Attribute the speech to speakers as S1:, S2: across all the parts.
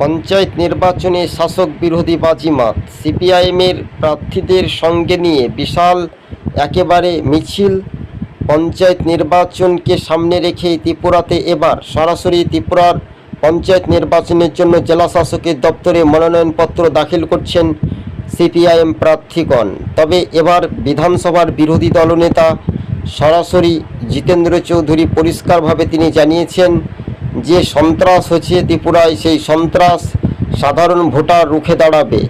S1: পঞ্চায়েত নির্বাচনে শাসক বিরোধী বাজিমাত। সিপিআইএমের প্রার্থীদের সঙ্গে নিয়ে বিশাল, একেবারে মিছিল। পঞ্চায়েত নির্বাচনকে সামনে রেখে ত্রিপুরাতে এবার সরাসরি ত্রিপুরার পঞ্চায়েত নির্বাচনের জন্য জেলা শাসকের দপ্তরে মনোনয়নপত্র দাখিল করছেন সিপিআইএম প্রার্থীগণ। তবে এবার বিধানসভার বিরোধী দলনেতা সরাসরি জিতেন্দ্র চৌধুরী পরিষ্কারভাবে তিনি জানিয়েছেন যে সন্ত্রাস হচ্ছে ত্রিপুরায়, সেই সন্ত্রাস সাধারণ ভোটার রুখে দাঁড়াবে।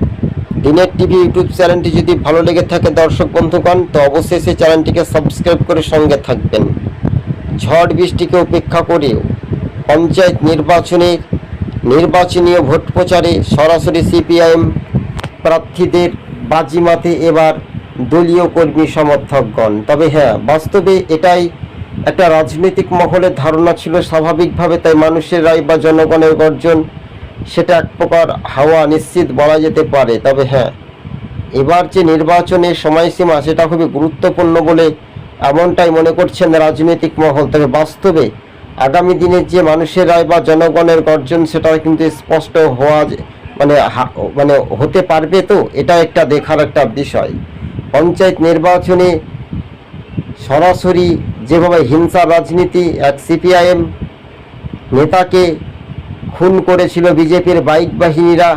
S1: দিনের টিভি, ইউটিউব চ্যানেলটি যদি ভালো লেগে থাকে দর্শক বন্ধুগণ, তো অবশ্যই সেই চ্যানেলটিকে সাবস্ক্রাইব করে সঙ্গে থাকবেন। ঝড় বৃষ্টিকে উপেক্ষা করেও পঞ্চায়েত নির্বাচনের নির্বাচনীয় ভোট প্রচারে সরাসরি সিপিআইএম প্রার্থীদের বাজিমাতে এবার দলীয় কর্মী সমর্থকগণ। তবে হ্যাঁ বাস্তবে এটাই একটা রাজনৈতিক মহলের ধারণা ছিল স্বাভাবিকভাবে তাই মানুষের রায় বা জনগণের গর্জন সেটা এক প্রকার হাওয়া নিশ্চিত বলা যেতে পারে। তবে হ্যাঁ এবার যে নির্বাচনের সময়সীমা সেটা খুবই গুরুত্বপূর্ণ বলে এমনটাই মনে করছেন রাজনৈতিক মহল। তবে বাস্তবে আগামী দিনের যে মানুষের রায় বা জনগণের গর্জন সেটা কিন্তু স্পষ্ট হওয়া মানে মানে হতে পারবে তো, এটা একটা দেখার একটা বিষয়। পঞ্চায়েত নির্বাচনে সরাসরি যেভাবে হিংসা রাজনীতি, এক সিপিআইএম নেতাকে খুন করেছিল বিজেপির বাইক বাহিনীরা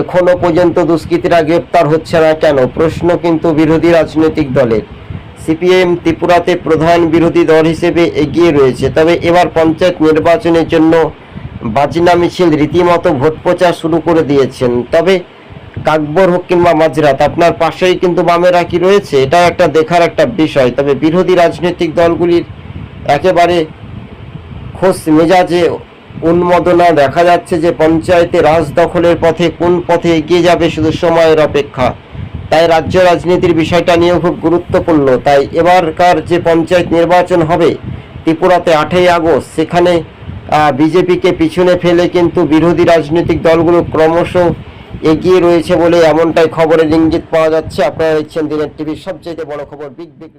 S1: এখনও পর্যন্ত দুষ্কৃতীরা গ্রেপ্তার হচ্ছে না কেন? প্রশ্ন কিন্তু বিরোধী রাজনৈতিক দলের। সিপিএম ত্রিপুরাতে প্রধান বিরোধী দল হিসেবে এগিয়ে রয়েছে। তবে এবার পঞ্চায়েত নির্বাচনের জন্য বাজিনা মিছিল রীতিমতো ভোট প্রচার শুরু করে দিয়েছেন। তবে কাকবর হোক কিংবা মাঝরাত, আপনার পাশেই কিন্তু বামেরা কি রয়েছে? এটা একটা দেখার একটা বিষয়। তবে বিরোধী রাজনৈতিক দলগুলির একেবারে খোঁজ মেজাজে উন্মোদনা দেখা যাচ্ছে যে পঞ্চায়েতে রাজ দখলের পথে কোন পথে এগিয়ে যাবে শুধু সময়ের অপেক্ষা। তাই রাজ্য রাজনীতির বিষয়টা নিয়েও খুব গুরুত্বপূর্ণ। তাই এবারকার যে পঞ্চায়েত নির্বাচন হবে ত্রিপুরাতে আটই আগস্ট, সেখানে বিজেপিকে পিছনে ফেলে কিন্তু বিরোধী রাজনৈতিক দলগুলো ক্রমশ এগিয়ে রয়েছে বলে এমনটাই খবরের ইঙ্গিত পাওয়া যাচ্ছে। আপনারা দেখছেন দিনের টিভির সবচেয়ে বড় খবর বিগ বিগ